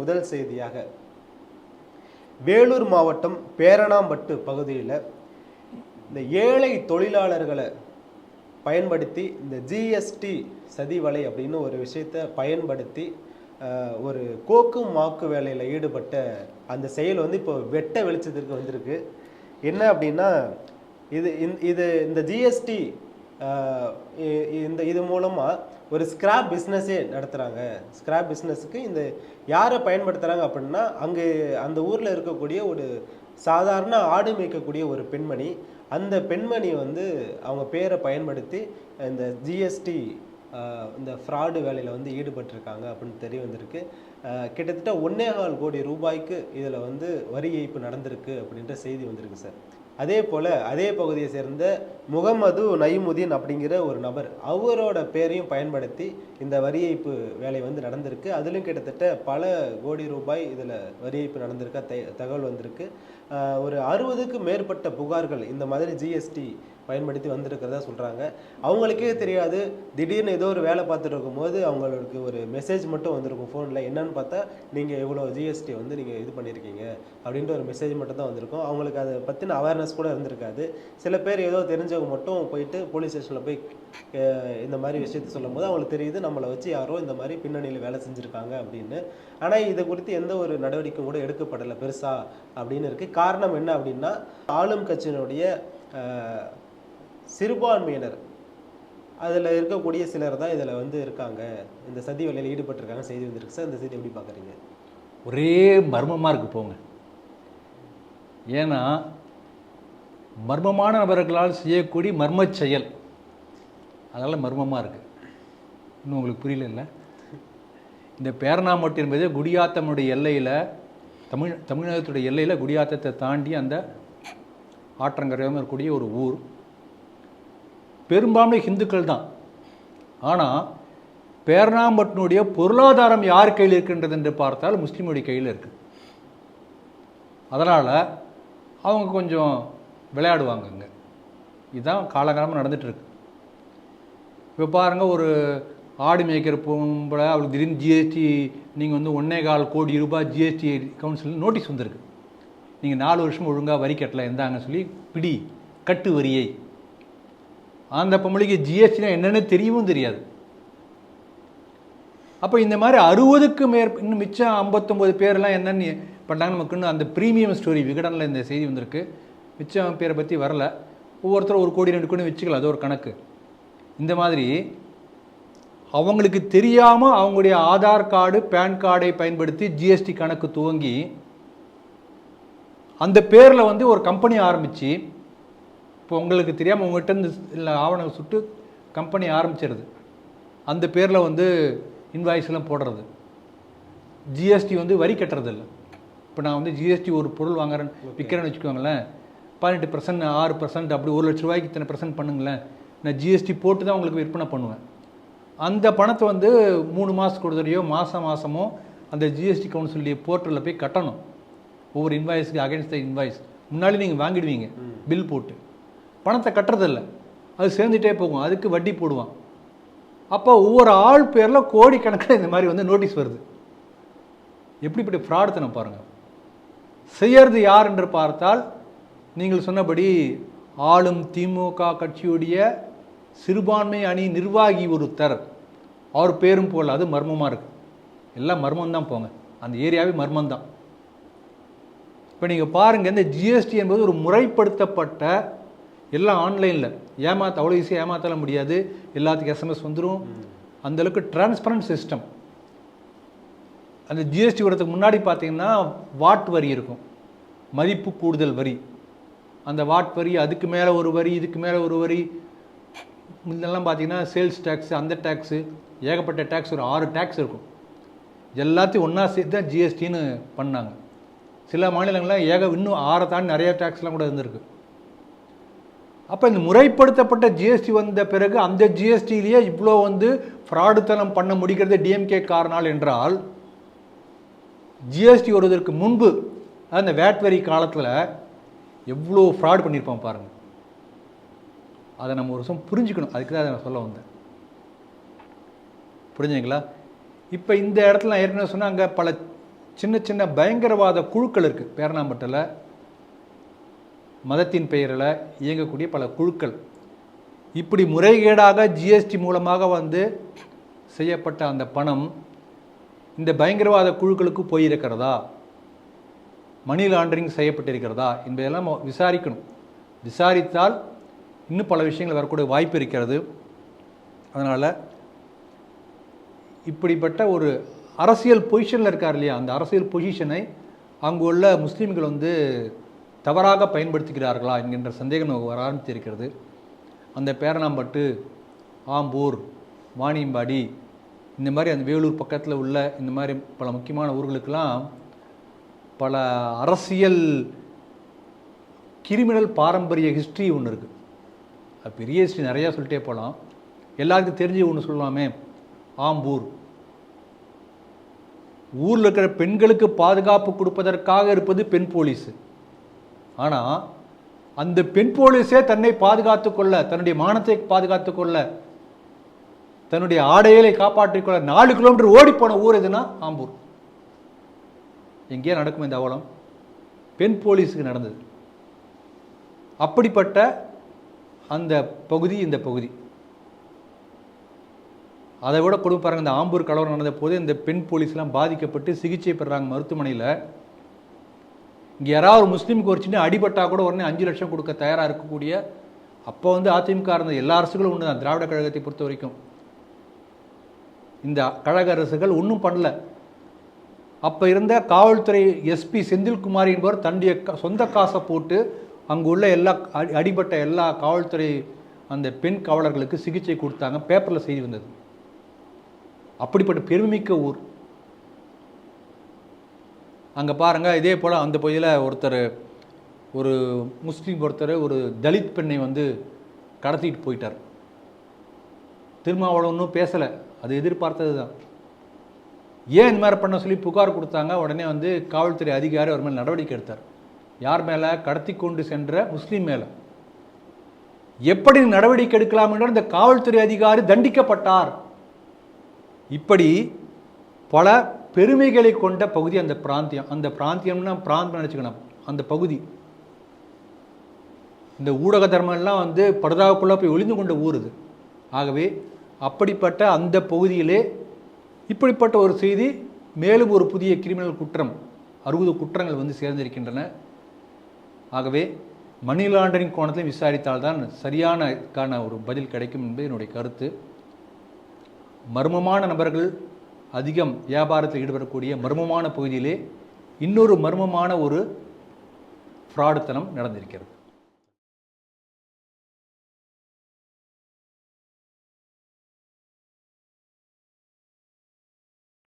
முதல் செய்தியாக. வேலூர் மாவட்டம் பேரணாம்பட்டு பகுதியில் இந்த ஏழை தொழிலாளர்களை பயன்படுத்தி இந்த ஜிஎஸ்டி சதிவலை அப்படின்னு ஒரு விஷயத்தை பயன்படுத்தி ஒரு கோக்கு மாக்கு வேலையில் ஈடுபட்ட அந்த செயல் வந்து இப்போ வெட்ட வெளிச்சத்திற்கு வந்திருக்கு. என்ன அப்படின்னா இது இந்த- இது இந்த ஜிஎஸ்டி இந்த இது மூலமாக ஒரு ஸ்கிராப் பிஸ்னஸே நடத்துகிறாங்க ஸ்கிராப் பிஸ்னஸுக்கு இந்த யாரை பயன்படுத்துகிறாங்க அப்படின்னா அங்கே அந்த ஊரில் இருக்கக்கூடிய ஒரு சாதாரண ஆடு மேய்க்கக்கூடிய ஒரு பெண்மணி அந்த பெண்மணி வந்து அவங்க பேரை பயன்படுத்தி இந்த ஜிஎஸ்டி இந்த ஃப்ராடு வேலையில் வந்து ஈடுபட்டிருக்காங்க அப்படின்னு தெரிய வந்திருக்கு. கிட்டத்தட்ட ஒன்னே கால் கோடி ரூபாய்க்கு இதில் வந்து வரி ஏய்ப்பு நடந்திருக்கு அப்படின்ற செய்தி வந்திருக்கு சார். அதே போல் அதே பகுதியை சேர்ந்த முகமது நயிமுதீன் அப்படிங்கிற ஒரு நபர் அவரோட பேரையும் பயன்படுத்தி இந்த வரி ஏய்ப்பு வேலை வந்து நடந்திருக்கு. அதிலும் கிட்டத்தட்ட பல கோடி ரூபாய் இதில் வரி ஏய்ப்பு நடந்திருக்க த- தகவல் வந்திருக்கு. ஒரு அறுபதுக்கு மேற்பட்ட புகார்கள் இந்த மாதிரி ஜிஎஸ்டி பயன்படுத்தி வந்திருக்கிறதா சொல்கிறாங்க அவங்களுக்கே தெரியாது திடீர்னு ஏதோ ஒரு வேலை பார்த்துட்டு இருக்கும்போது அவங்களுக்கு ஒரு மெசேஜ் மட்டும் வந்திருக்கும் ஃபோனில் என்னன்னு பார்த்தா நீங்கள் இவ்வளோ ஜிஎஸ்டி வந்து நீங்கள் இது பண்ணியிருக்கீங்க அப்படின்ற ஒரு மெசேஜ் மட்டும் தான் வந்திருக்கும். அவங்களுக்கு அதை பற்றின அவேர்னஸ் கூட இருந்திருக்காது. சில பேர் ஏதோ தெரிஞ்சவங்க மட்டும் போயிட்டு போலீஸ் ஸ்டேஷனில் போய் இந்த மாதிரி விஷயத்த சொல்லும் போது அவங்களுக்கு தெரியுது நம்மளை வச்சு யாரோ இந்த மாதிரி பின்னணியில் வேலை செஞ்சுருக்காங்க அப்படின்னு. ஆனால் இது குறித்து எந்த ஒரு நடவடிக்கையும் கூட எடுக்கப்படலை பெருசா அப்படின்னு இருக்குது காரணம் என்ன அப்படின்னா ஆளும் கட்சியினுடைய சிறுபான்மையினர் அதில் இருக்கக்கூடிய சிலர் தான் இதில் வந்து இருக்காங்க. இந்த சதி வேலையில் ஈடுபட்டிருக்காங்க. செய்தி வந்திருக்கு. சார் இந்த செய்தி எப்படி பார்க்குறீங்க? ஒரே மர்மமாக இருக்கு போங்க. ஏன்னா மர்மமான நபர்களால் செய்யக்கூடிய மர்மச் செயல். அதனால் மர்மமாக இருக்குது இன்னும் உங்களுக்கு புரியல இல்லை? இந்த பேரணாமட்டு என்பது குடியாத்தமுடைய எல்லையில் தமிழ் தமிழகத்துடைய எல்லையில் குடியாத்தத்தை தாண்டி அந்த ஆற்றங்கரையாக இருக்கக்கூடிய ஒரு ஊர். பெரும்பான்மை ஹிந்துக்கள் தான். ஆனால் பேரணாம்பட்டினுடைய பொருளாதாரம் யார் கையில் இருக்கின்றது என்று பார்த்தால் முஸ்லீமுடைய கையில் இருக்குது அதனால் அவங்க கொஞ்சம் விளையாடுவாங்க இங்கே இதுதான் காலகாலமாக நடந்துகிட்ருக்கு இப்போ பாருங்கள் ஒரு ஆடு மேய்க்கிற பொம்பளை அவளுக்கு திடீர்னு ஜிஎஸ்டி நீங்கள் வந்து ஒன்றே கால் கோடி ரூபாய் ஜிஎஸ்டி கவுன்சில் நோட்டீஸ் வந்திருக்கு. நீங்கள் நாலு வருஷம் ஒழுங்காக வரி கட்டலை இருந்தாங்கன்னு சொல்லி பிடி கட்டு வரியை அந்த பொம்பளைக்கு ஜிஎஸ்டினா என்னென்னு தெரியவும் தெரியாது. அப்போ இந்த மாதிரி அறுபதுக்கு மேற் இன்னும் மிச்சம் ஐம்பத்தொம்போது பேர்லாம் என்னென்னு பண்ணாங்க. நமக்கு இன்னும் அந்த ப்ரீமியம் ஸ்டோரி விகடனில் இந்த செய்தி வந்திருக்கு. மிச்சம் பேரை பற்றி வரல. ஒவ்வொருத்தரும் ஒரு கோடி ரெண்டு கோடி வச்சுக்கலாம் அது ஒரு கணக்கு. இந்த மாதிரி அவங்களுக்கு தெரியாமல் அவங்களுடைய ஆதார் கார்டு பேன் கார்டை பயன்படுத்தி ஜிஎஸ்டி கணக்கு துவங்கி அந்த பேரில் வந்து ஒரு கம்பெனி ஆரம்பித்து இப்போ உங்களுக்கு தெரியாமல் உங்கள்கிட்ட இருந்து இல்லை ஆவணங்கள் சுட்டு கம்பெனி ஆரம்பிச்சிருது. அந்த பேரில் வந்து இன்வாய்ஸ் எல்லாம் போடுறது. ஜிஎஸ்டி வந்து வரி கட்டுறது இல்லை இப்போ நான் வந்து ஜிஎஸ்டி ஒரு பொருள் வாங்குறேன் விற்கிறேன்னு வச்சுக்கோங்களேன். பதினெட்டு பர்சன்ட் ஆறு பர்சன்ட் அப்படி ஒரு லட்ச ரூபாய்க்கு இத்தனை பர்சன்ட் பண்ணுங்களேன். நான் ஜிஎஸ்டி போட்டு தான் உங்களுக்கு விற்பனை பண்ணுவேன். அந்த பணத்தை வந்து மூணு மாதத்துக்கு ஒரு தடவையோ மாதம் மாதமோ அந்த ஜிஎஸ்டி கவுன்சிலுடைய போர்ட்டலில் போய் கட்டணும். ஒவ்வொரு இன்வாய்ஸ்க்கு அகைன்ஸ்ட் த இன்வாய்ஸ் முன்னாடி நீங்கள் வாங்கிடுவீங்க. பில் போட்டு. பணத்தை கட்டுறதில்ல. அது சேர்ந்துட்டே போகும். அதுக்கு வட்டி போடுவான். அப்போ ஒவ்வொரு ஆள் பேரில் கோடிக்கணக்கில் இந்த மாதிரி வந்து நோட்டீஸ் வருது. எப்படிப்பட்ட ஃப்ராடுத்தனை பாருங்கள் செய்யறது யார் என்று பார்த்தால் நீங்கள் சொன்னபடி ஆளும் திமுக கட்சியுடைய சிறுபான்மை அணி நிர்வாகி ஒருத்தர். அவர் பேரும் போல அது மர்மமாக இருக்குது எல்லாம் மர்மம் தான் போங்க. அந்த ஏரியாவே மர்மம் தான். இப்போ நீங்கள் பாருங்கள் இந்த ஜிஎஸ்டி என்பது ஒரு முறைப்படுத்தப்பட்ட எல்லாம் ஆன்லைனில் ஏமாத்த அவ்வளோ ஈஸியாக ஏமாத்தல முடியாது. எல்லாத்துக்கும் எஸ்எம்எஸ் வந்துடும் அந்தளவுக்கு டிரான்ஸ்பரண்ட் சிஸ்டம் அந்த ஜிஎஸ்டி வரதுக்கு முன்னாடி பார்த்தீங்கன்னா வாட் வரி இருக்கும். மதிப்பு கூடுதல் வரி. அந்த வாட் வரி அதுக்கு மேலே ஒரு வரி இதுக்கு மேலே ஒரு வரி. முன்னெல்லாம் பார்த்தீங்கன்னா சேல்ஸ் டேக்ஸு அந்த டேக்ஸு ஏகப்பட்ட டேக்ஸ் ஒரு ஆறு டேக்ஸ் இருக்கும். எல்லாத்தையும் ஒன்றா சேர்த்து தான் ஜிஎஸ்டின்னு பண்ணாங்க. சில மாநிலங்கள்லாம் ஏக இன்னும் ஆறை தாண்டி நிறைய டேக்ஸ்லாம் கூட இருந்திருக்கு. அப்போ இந்த முறைப்படுத்தப்பட்ட ஜிஎஸ்டி வந்த பிறகு அந்த ஜிஎஸ்டியிலேயே இவ்வளோ வந்து ஃப்ராடுத்தனம் பண்ண முடிகிறது டிஎம்கே காரணால் என்றால் ஜிஎஸ்டி வருவதற்கு முன்பு அந்த வேட் வரி காலத்தில் எவ்வளோ ஃப்ராட் பண்ணியிருப்பான் பாருங்கள் அதை நம்ம ஒரு வருஷம் புரிஞ்சுக்கணும். அதுக்கு தான் அதை நான் சொல்ல வந்தேன். புரிஞ்சுங்களா இப்போ இந்த இடத்துல நான் ஏற்கனவே சொன்னால் அங்கே பல சின்ன சின்ன பயங்கரவாத குழுக்கள் இருக்குது பேரணாம்பட்டில் மதத்தின் பெயரில் இயங்கக்கூடிய பல குழுக்கள். இப்படி முறைகேடாக ஜிஎஸ்டி மூலமாக வந்து செய்யப்பட்ட அந்த பணம் இந்த பயங்கரவாத குழுக்களுக்கு போயிருக்கிறதா? மணி லாண்டரிங் செய்யப்பட்டிருக்கிறதா? என்பதெல்லாம் விசாரிக்கணும். விசாரித்தால் இன்னும் பல விஷயங்கள் வரக்கூடிய வாய்ப்பு இருக்கிறது. அதனால் இப்படிப்பட்ட ஒரு அரசியல் பொசிஷனில் இருக்கார் இல்லையா? அந்த அரசியல் பொசிஷனை அங்கு உள்ள முஸ்லீம்கள் வந்து தவறாக பயன்படுத்துகிறார்களா என்கின்ற சந்தேகம் நமக்கு வர ஆரம்பித்திருக்கிறது. அந்த பேரணாம்பட்டு ஆம்பூர் வாணியம்பாடி இந்த மாதிரி அந்த வேலூர் பக்கத்தில் உள்ள இந்த மாதிரி பல முக்கியமான ஊர்களுக்கெல்லாம் பல அரசியல் கிரிமினல் பாரம்பரிய ஹிஸ்ட்ரி ஒன்று இருக்குது அது பெரிய ஹிஸ்ட்ரி நிறையா சொல்லிட்டே போகலாம் எல்லாருக்கும் தெரிஞ்சு ஒன்று சொல்லலாமே. ஆம்பூர். ஊரில் இருக்கிற பெண்களுக்கு பாதுகாப்பு கொடுப்பதற்காக இருப்பது பெண் போலீஸு. ஆனால் அந்த பெண் போலீஸே தன்னை பாதுகாத்து கொள்ள தன்னுடைய மானத்தை பாதுகாத்து கொள்ள தன்னுடைய ஆடைகளை காப்பாற்றிக் கொள்ள நாலு கிலோமீட்டர் ஓடிப்போன ஊர் எதுனா ஆம்பூர். எங்கேயே நடக்கும் இந்த அவலம். பெண் போலீஸுக்கு நடந்தது. அப்படிப்பட்ட அந்த பகுதி இந்த பகுதி. அதை விட கொடுப்பாருங்க இந்த ஆம்பூர் கலவரம் நடந்த போது இந்த பெண் போலீஸ்லாம் பாதிக்கப்பட்டு சிகிச்சை பெறுறாங்க மருத்துவமனையில். இங்கே யாராவது ஒரு முஸ்லீமுக்கு ஒரு சின்ன அடிபட்டால் கூட உடனே அஞ்சு லட்சம் கொடுக்க தயாராக இருக்கக்கூடிய அப்போ வந்து அதிமுக இருந்த எல்லா அரசுகளும் ஒன்று தான் திராவிட கழகத்தை பொறுத்த வரைக்கும். இந்த கழக அரசுகள் ஒன்றும் பண்ணல. அப்போ இருந்த காவல்துறை எஸ்பி செந்தில்குமார் என்பவர் தன்னுடைய க- சொந்த காசை போட்டு அங்கு உள்ள எல்லா அடி- அடிபட்ட எல்லா காவல்துறை அந்த பெண் காவலர்களுக்கு சிகிச்சை கொடுத்தாங்க பேப்பரில் செய்தி வந்தது. அப்படிப்பட்ட பெருமிக்க ஊர். அங்கே பாருங்கள் இதே போல் அந்த பகுதியில் ஒருத்தர் ஒரு முஸ்லீம் ஒருத்தர் ஒரு தலித் பெண்ணை வந்து கடத்திட்டு போயிட்டார். திருமாவளவன் ஒன்றும் பேசலை அது எதிர்பார்த்தது தான் ஏன் இந்த மாதிரி பண்ண சொல்லி புகார் கொடுத்தாங்க உடனே வந்து காவல்துறை அதிகாரி அவர் மேலே நடவடிக்கை எடுத்தார். யார் மேலே? கடத்தி கொண்டு சென்ற முஸ்லீம் மேலே. எப்படி நடவடிக்கை எடுக்கலாம் என்றால் இந்த காவல்துறை அதிகாரி தண்டிக்கப்பட்டார். இப்படி பல பெருமைகளை கொண்ட பகுதி அந்த பிராந்தியம். அந்த பிராந்தியம்னா பிராந்தம் நினச்சிக்கணும். அந்த பகுதி. இந்த ஊடக தர்மம்லாம் வந்து படுதாவுக்குள்ளே போய் ஒளிந்து கொண்ட ஊர் இது ஆகவே அப்படிப்பட்ட அந்த பகுதியிலே இப்படிப்பட்ட ஒரு செய்தி மேலும் ஒரு புதிய கிரிமினல் குற்றம் அறுபது குற்றங்கள் வந்து சேர்ந்திருக்கின்றன. ஆகவே மணி லாண்டரிங் கோணத்தில் விசாரித்தால்தான் சரியான ஒரு பதில் கிடைக்கும் என்பது என்னுடைய கருத்து. மர்மமான நபர்கள் அதிகம் வியாபாரத்தில் ஈடுபடக்கூடிய மர்மமான பகுதியிலே இன்னொரு மர்மமான ஒரு ஃப்ராடுத்தனம் நடந்திருக்கிறது.